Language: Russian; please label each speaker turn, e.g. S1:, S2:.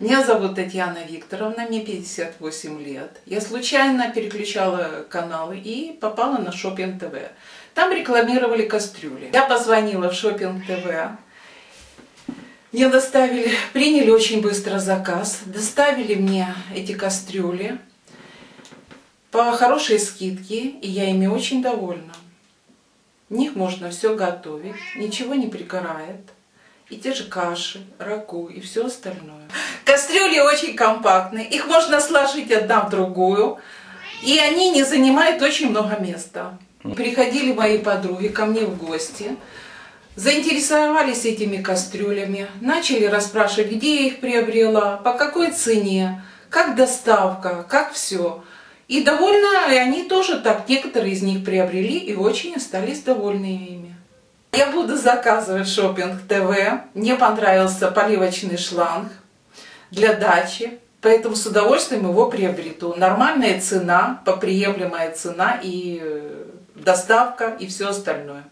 S1: Меня зовут Татьяна Викторовна, мне 58 лет. Я случайно переключала каналы и попала на Шопинг ТВ. Там рекламировали кастрюли. Я позвонила в Шопинг ТВ. Мне доставили, приняли очень быстро заказ, доставили мне эти кастрюли по хорошей скидке, и я ими очень довольна. В них можно все готовить, ничего не пригорает. И те же каши, рагу и все остальное. Кастрюли очень компактные, их можно сложить одна в другую, и они не занимают очень много места. Приходили мои подруги ко мне в гости, заинтересовались этими кастрюлями, начали расспрашивать, где я их приобрела, по какой цене, как доставка, как все. И довольно, и они тоже так, некоторые из них приобрели и очень остались довольны ими. Я буду заказывать шопинг ТВ. Мне понравился поливочный шланг для дачи, поэтому с удовольствием его приобрету. Нормальная цена, поприемлемая цена и э, доставка и все остальное.